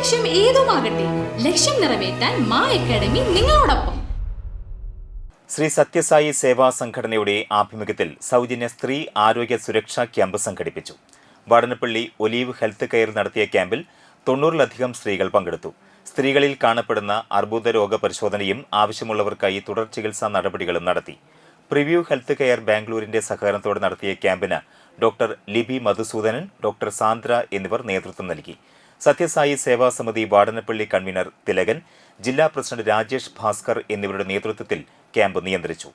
ലക്ഷ്യം ഏതുമാകട്ടെ ലക്ഷ്യം നിറവേറ്റാൻ മാ അക്കാഡമി നിങ്ങളോടൊപ്പം. ശ്രീ സത്യസായി സേവാ സംഘടനയുടെ ആഭിമുഖ്യത്തിൽ സൗജന്യ സ്ത്രീ ആരോഗ്യ സുരക്ഷാ ക്യാമ്പ് സംഘടിപ്പിച്ചു. വാടനപ്പള്ളി ഒലീവ് ഹെൽത്ത് കെയർ നടത്തിയ ക്യാമ്പിൽ തൊണ്ണൂറിലധികം സ്ത്രീകൾ പങ്കെടുത്തു. സ്ത്രീകളിൽ കാണപ്പെടുന്ന അർബുദ രോഗ പരിശോധനയും ആവശ്യമുള്ളവർക്കായി തുടർ ചികിത്സാ നടപടികളും നടത്തി. പ്രിവ്യൂ ഹെൽത്ത് കെയർ ബാംഗ്ലൂരിന്റെ സഹകരണത്തോടെ നടത്തിയ ക്യാമ്പിന് ഡോക്ടർ ലിബി മധുസൂദനൻ ഡോക്ടർ സാന്ദ്ര എന്നിവർ നേതൃത്വം നൽകി. സത്യസായി സേവാ സമിതി വാടനപ്പള്ളി കൺവീനർ തിലകൻ ജില്ലാ പ്രസിഡന്റ് രാജേഷ് ഭാസ്കർ എന്നിവരുടെ നേതൃത്വത്തിൽ ക്യാമ്പ് നിയന്ത്രിച്ചു.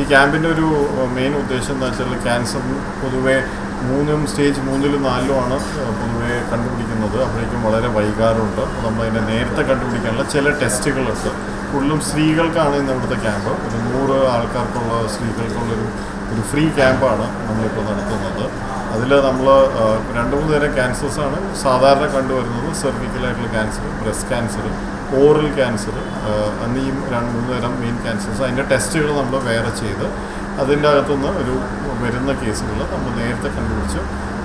ഈ ക്യാമ്പിന്റെ ഒരു മെയിൻ ഉദ്ദേശം എന്താ വെച്ചാൽ ക്യാൻസർ പൊതുവേ മൂന്നും സ്റ്റേജ് മൂന്നിലും നാലിലും ആണ് പൊതുവെ കണ്ടുപിടിക്കുന്നത്. അപ്പോഴേക്കും വളരെ വൈകാറുണ്ട്. നമ്മളതിനെ നേരത്തെ കണ്ടുപിടിക്കാനുള്ള ചില ടെസ്റ്റുകളുണ്ട്. കൂടുതലും സ്ത്രീകൾക്കാണ് ഇന്ന് ഇവിടുത്തെ ക്യാമ്പ്. ഒരു നൂറ് ആൾക്കാർക്കുള്ള സ്ത്രീകൾക്കുള്ളൊരു ഒരു ഫ്രീ ക്യാമ്പാണ് നമ്മളിപ്പോൾ നടത്തുന്നത്. അതിൽ നമ്മൾ രണ്ട് മൂന്ന് തരം ക്യാൻസേഴ്സാണ്. സാധാരണ കണ്ടുവരുന്നത് സെർവിക്കലായിട്ടുള്ള cancer breast cancer oral cancer എന്നീ രണ്ട് മൂന്ന് തരം മെയിൻ ക്യാൻസേഴ്സ്. അതിന്റെ ടെസ്റ്റുകൾ നമ്മൾ വേറെ ചെയ്ത് അതിന്റെ അകത്തുനിന്ന് ഒരു വരുന്ന കേസുകൾ നമ്മൾ നേരത്തെ കണ്ടുപിടിച്ച്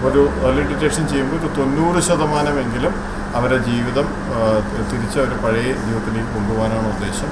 ഒരു ഏർലി ഡിറ്റക്ഷൻ ചെയ്യുമ്പോൾ ഒരു തൊണ്ണൂറ് ശതമാനമെങ്കിലും അവരുടെ ജീവിതം തിരിച്ച് അവർ പഴയ ജീവിതത്തിലേക്ക് കൊണ്ടുപോകാനാണ് ഉദ്ദേശം.